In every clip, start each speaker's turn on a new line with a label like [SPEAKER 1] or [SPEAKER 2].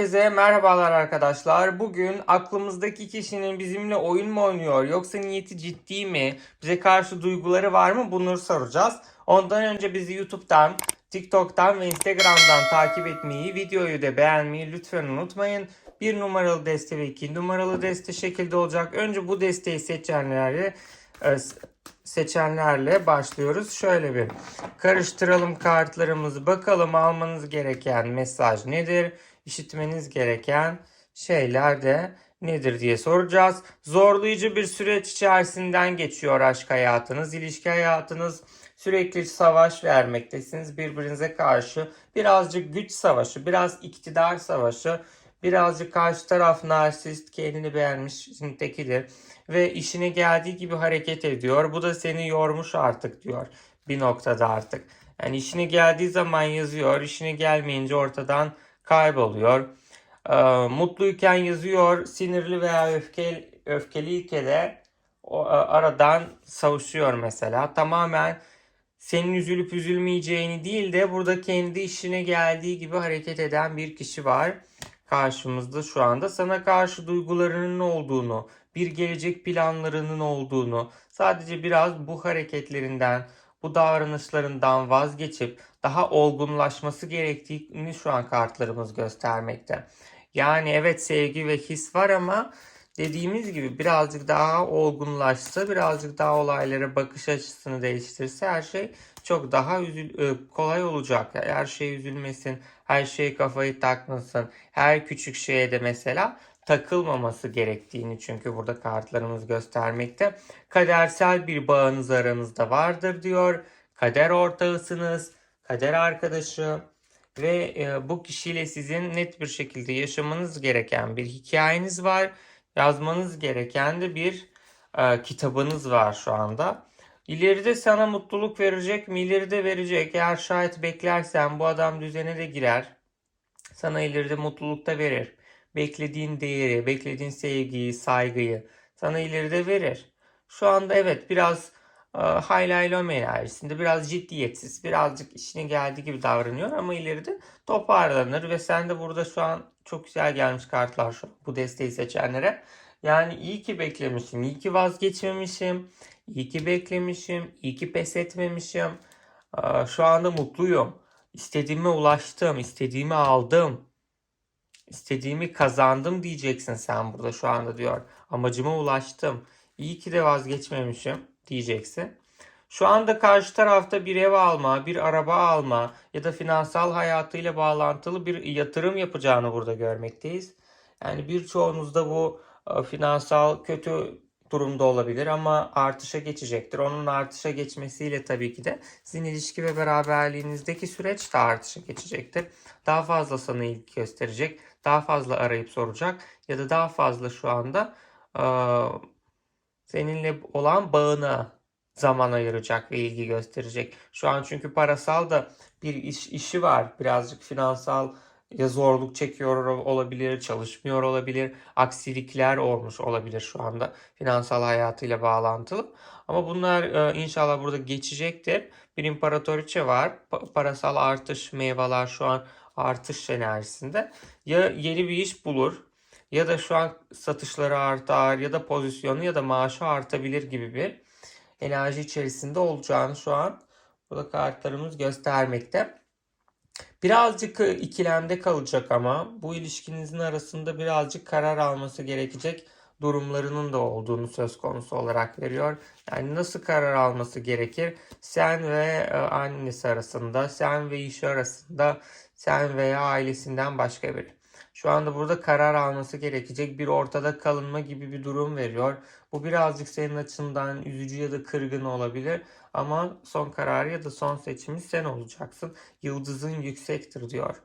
[SPEAKER 1] Herkese merhabalar arkadaşlar. Bugün aklımızdaki kişinin bizimle oyun mu oynuyor yoksa niyeti ciddi mi? Bize karşı duyguları var mı? Bunları soracağız. Ondan önce bizi YouTube'dan, TikTok'tan ve Instagram'dan takip etmeyi, videoyu da beğenmeyi lütfen unutmayın. Bir numaralı deste ve iki numaralı deste şekilde olacak. Önce bu desteği seçenleri e, seçenlerle başlıyoruz. Şöyle bir karıştıralım kartlarımızı. Bakalım almanız gereken mesaj nedir? İşitmeniz gereken şeyler de nedir diye soracağız. Zorlayıcı bir süreç içerisinden geçiyor aşk hayatınız, ilişki hayatınız. Sürekli savaş vermektesiniz birbirinize karşı. Birazcık güç savaşı, biraz iktidar savaşı. Birazcık karşı taraf narsist, kendini beğenmiş tekidir ve işine geldiği gibi hareket ediyor. Bu da seni yormuş artık diyor bir noktada artık. Yani işine geldiği zaman yazıyor, işine gelmeyince ortadan kayboluyor. Ee, mutluyken yazıyor, sinirli veya öfkeli, öfkeliyken de o, e, aradan savuşuyor mesela. Tamamen senin üzülüp üzülmeyeceğini değil de burada kendi işine geldiği gibi hareket eden bir kişi var karşımızda şu anda. Sana karşı duygularının olduğunu, bir gelecek planlarının olduğunu, sadece biraz bu hareketlerinden, bu davranışlarından vazgeçip daha olgunlaşması gerektiğini şu an kartlarımız göstermekte. Yani evet sevgi ve his var ama dediğimiz gibi birazcık daha olgunlaşsa, birazcık daha olaylara bakış açısını değiştirse her şey çok daha üzül e, kolay olacak. Her şey üzülmesin, her şeye kafayı takmasın, her küçük şeye de mesela takılmaması gerektiğini çünkü burada kartlarımız göstermekte. Kadersel bir bağınız aranızda vardır diyor. Kader ortağısınız, kader arkadaşı ve e, bu kişiyle sizin net bir şekilde yaşamanız gereken bir hikayeniz var. Yazmanız gereken de bir e, kitabınız var şu anda. İleride sana mutluluk verecek mi? İleride verecek. Eğer şayet beklersen bu adam düzene de girer. Sana ileride mutluluk da verir. Beklediğin değeri, beklediğin sevgiyi, saygıyı sana ileride verir. Şu anda evet biraz e, haylaylom enerjisinde, biraz ciddiyetsiz, birazcık işine geldiği gibi davranıyor ama ileride toparlanır ve sen de burada şu an çok güzel gelmiş kartlar şu bu desteği seçenlere. Yani iyi ki beklemişim, iyi ki vazgeçmemişim, iyi ki beklemişim, iyi ki pes etmemişim. Ee, Şu anda mutluyum. İstediğime ulaştım, istediğimi aldım. İstediğimi kazandım diyeceksin sen burada şu anda diyor. Amacıma ulaştım. İyi ki de vazgeçmemişim diyeceksin. Şu anda karşı tarafta bir ev alma, bir araba alma ya da finansal hayatıyla bağlantılı bir yatırım yapacağını burada görmekteyiz. Yani birçoğunuzda bu e, finansal kötü durumda olabilir ama artışa geçecektir. Onun artışa geçmesiyle tabii ki de sizin ilişki ve beraberliğinizdeki süreç de artışa geçecektir. Daha fazla sana ilgi gösterecek, daha fazla arayıp soracak ya da daha fazla şu anda e, seninle olan bağına zaman ayıracak ve ilgi gösterecek. Şu an çünkü parasal da bir iş işi var. Birazcık finansal ya zorluk çekiyor olabilir, çalışmıyor olabilir, aksilikler olmuş olabilir şu anda finansal hayatıyla bağlantılı. Ama bunlar e, inşallah burada geçecektir. Bir imparatoriçe var. Pa- parasal artış meyveler şu an artış enerjisinde. Ya yeni bir iş bulur ya da şu an satışları artar ya da pozisyonu ya da maaşı artabilir gibi bir enerji içerisinde olacağını şu an burada kartlarımız göstermekte. Birazcık e, ikilemde kalacak ama bu ilişkinizin arasında birazcık karar alması gerekecek durumlarının da olduğunu söz konusu olarak veriyor. Yani nasıl karar alması gerekir? Sen ve e, annesi arasında, sen ve işi arasında, sen veya ailesinden başka biri. Şu anda burada karar alması gerekecek bir ortada kalınma gibi bir durum veriyor. Bu birazcık senin açından üzücü ya da kırgın olabilir ama son kararı ya da son seçimi sen olacaksın. Yıldızın yüksektir diyor.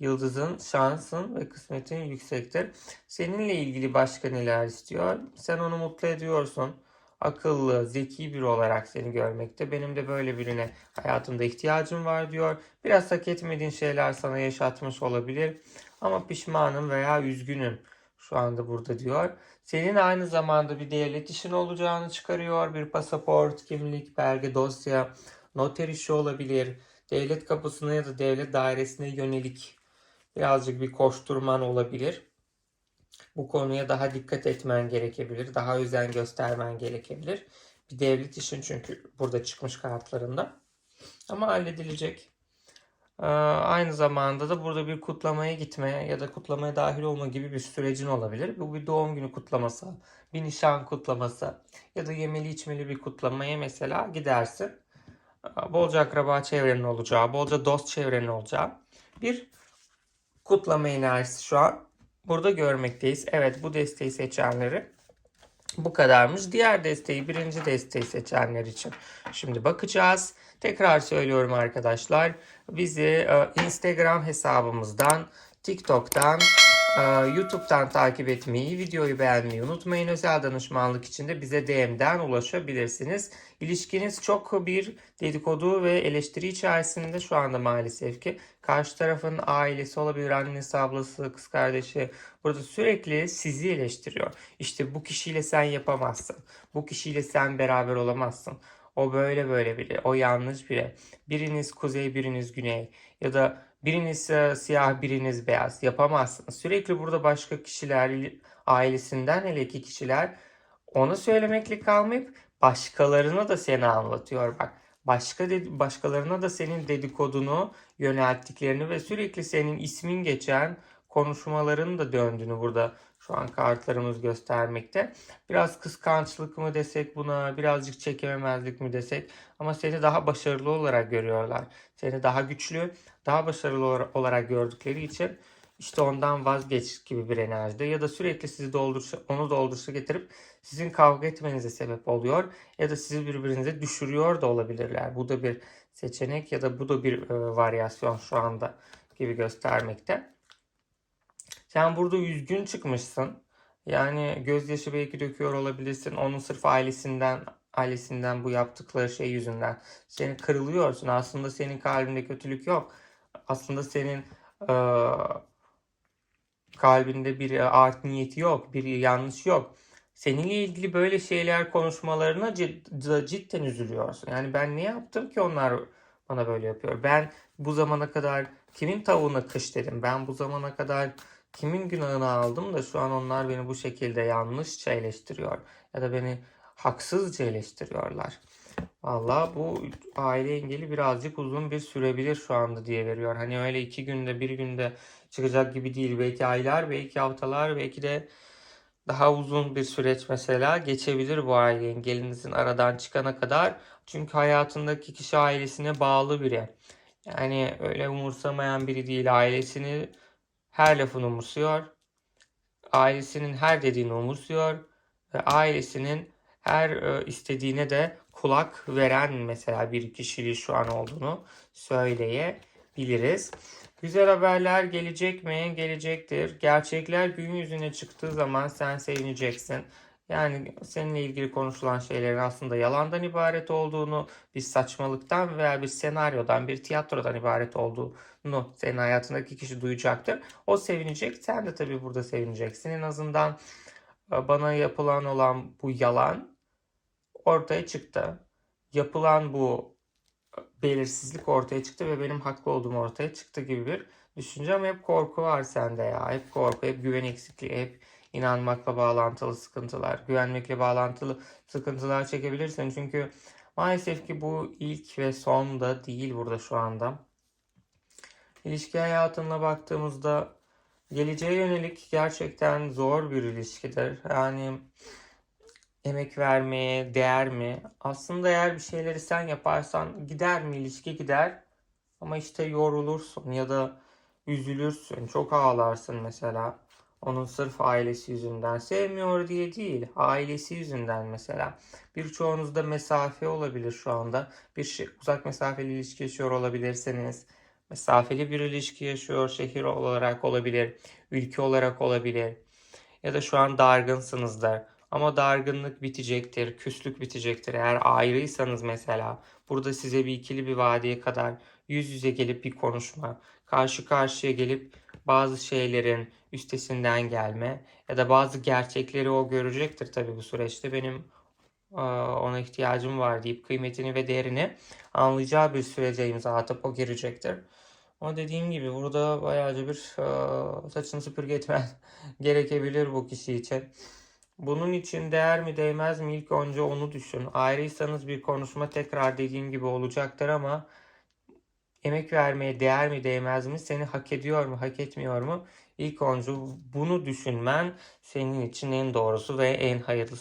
[SPEAKER 1] Yıldızın, şansın ve kısmetin yüksektir. Seninle ilgili başka neler istiyor? Sen onu mutlu ediyorsun. Akıllı, zeki biri olarak seni görmekte. Benim de böyle birine hayatımda ihtiyacım var diyor. Biraz hak etmediğin şeyler sana yaşatmış olabilir. Ama pişmanım veya üzgünüm şu anda burada diyor. Senin aynı zamanda bir devlet işin olacağını çıkarıyor. Bir pasaport, kimlik, belge, dosya, noter işi olabilir. Devlet kapısına ya da devlet dairesine yönelik Birazcık bir koşturman olabilir. Bu konuya daha dikkat etmen gerekebilir. Daha özen göstermen gerekebilir. Bir devlet için çünkü burada çıkmış kartlarında. Ama halledilecek. Ee, aynı zamanda da burada bir kutlamaya gitme ya da kutlamaya dahil olma gibi bir sürecin olabilir. Bu bir doğum günü kutlaması, bir nişan kutlaması ya da yemeli içmeli bir kutlamaya mesela gidersin. Ee, Bolca akraba çevrenin olacağı, bolca dost çevrenin olacağı bir kutlama enerjisi şu an burada görmekteyiz. Evet bu desteği seçenleri bu kadarmış. Diğer desteği, birinci desteği seçenler için şimdi bakacağız. Tekrar söylüyorum arkadaşlar. Bizi e, Instagram hesabımızdan, TikTok'tan, YouTube'dan takip etmeyi, videoyu beğenmeyi unutmayın. Özel danışmanlık için de bize DM'den ulaşabilirsiniz. İlişkiniz çok bir dedikodu ve eleştiri içerisinde şu anda maalesef ki. Karşı tarafın ailesi olabilir, annesi, ablası, kız kardeşi burada sürekli sizi eleştiriyor. İşte bu kişiyle sen yapamazsın. Bu kişiyle sen beraber olamazsın. O böyle böyle biri. O yanlış biri. Biriniz kuzey, biriniz güney. Ya da biriniz e, siyah, biriniz beyaz. Yapamazsınız. Sürekli burada başka kişiler, ailesinden hele iki kişiler onu söylemekle kalmayıp başkalarına da seni anlatıyor bak. Başka başkalarına da senin dedikodunu yönelttiklerini ve sürekli senin ismin geçen konuşmaların da döndüğünü burada şu an kartlarımız göstermekte. Biraz kıskançlık mı desek buna, birazcık çekememezlik mi desek ama seni daha başarılı olarak görüyorlar. Seni daha güçlü, daha başarılı olarak gördükleri için işte ondan vazgeç gibi bir enerjide ya da sürekli sizi dolduruşa, onu dolduruşa getirip sizin kavga etmenize sebep oluyor ya da sizi birbirinize düşürüyor da olabilirler. Bu da bir seçenek ya da bu da bir e, varyasyon şu anda gibi göstermekte. Sen burada üzgün çıkmışsın. Yani gözyaşı belki döküyor olabilirsin. Onun sırf ailesinden ailesinden bu yaptıkları şey yüzünden. Seni kırılıyorsun. Aslında senin kalbinde kötülük yok. Aslında senin e, kalbinde bir art niyeti yok. Bir yanlış yok. Seninle ilgili böyle şeyler konuşmalarına cid- cidden üzülüyorsun. Yani ben ne yaptım ki onlar bana böyle yapıyor? Ben bu zamana kadar kimin tavuğuna kış dedim? Ben bu zamana kadar kimin günahını aldım da şu an onlar beni bu şekilde yanlışça eleştiriyor ya da beni haksızca eleştiriyorlar. Valla bu aile engeli birazcık uzun bir sürebilir şu anda diye veriyor. Hani öyle iki günde bir günde çıkacak gibi değil. Belki aylar, belki haftalar, belki de daha uzun bir süreç mesela geçebilir bu aile engelinizin aradan çıkana kadar. Çünkü hayatındaki kişi ailesine bağlı biri. Yani öyle umursamayan biri değil. Ailesini her lafını umursuyor. Ailesinin her dediğini umursuyor. Ve ailesinin her e, istediğine de kulak veren mesela bir kişiliği şu an olduğunu söyleyebiliriz. Güzel haberler gelecek mi? Gelecektir. Gerçekler gün yüzüne çıktığı zaman sen sevineceksin. Yani seninle ilgili konuşulan şeylerin aslında yalandan ibaret olduğunu, bir saçmalıktan veya bir senaryodan, bir tiyatrodan ibaret olduğunu senin hayatındaki kişi duyacaktır. O sevinecek, sen de tabii burada sevineceksin. En azından e, bana yapılan olan bu yalan ortaya çıktı. Yapılan bu e, belirsizlik ortaya çıktı ve benim haklı olduğum ortaya çıktı gibi bir düşünce ama hep korku var sende ya. Hep korku, hep güven eksikliği, hep inanmakla bağlantılı sıkıntılar, güvenmekle bağlantılı sıkıntılar çekebilirsin. Çünkü maalesef ki bu ilk ve son da değil burada şu anda. İlişki hayatına baktığımızda geleceğe yönelik gerçekten zor bir ilişkidir. Yani emek vermeye değer mi? Aslında eğer bir şeyleri sen yaparsan gider mi ilişki gider. Ama işte yorulursun ya da üzülürsün. Çok ağlarsın mesela. Onun sırf ailesi yüzünden. Sevmiyor diye değil. Ailesi yüzünden mesela. Birçoğunuzda mesafe olabilir şu anda. Bir şey, uzak mesafeli ilişki yaşıyor olabilirsiniz. Mesafeli bir ilişki yaşıyor şehir olarak olabilir. Ülke olarak olabilir. Ya da şu an dargınsınızdır. Ama dargınlık bitecektir, küslük bitecektir. Eğer ayrıysanız mesela burada size bir ikili bir vadiye kadar yüz yüze gelip bir konuşma, karşı karşıya gelip bazı şeylerin üstesinden gelme ya da bazı gerçekleri o görecektir tabii bu süreçte. Benim ona ihtiyacım var deyip kıymetini ve değerini anlayacağı bir sürece imza atıp o girecektir. Ama dediğim gibi burada bayağıca bir e, saçını süpürge etmen gerekebilir bu kişi için. Bunun için değer mi değmez mi ilk önce onu düşün. Ayrıysanız bir konuşma tekrar dediğim gibi olacaktır ama emek vermeye değer mi değmez mi? Seni hak ediyor mu hak etmiyor mu? İlk önce bunu düşünmen senin için en doğrusu ve en hayırlısı.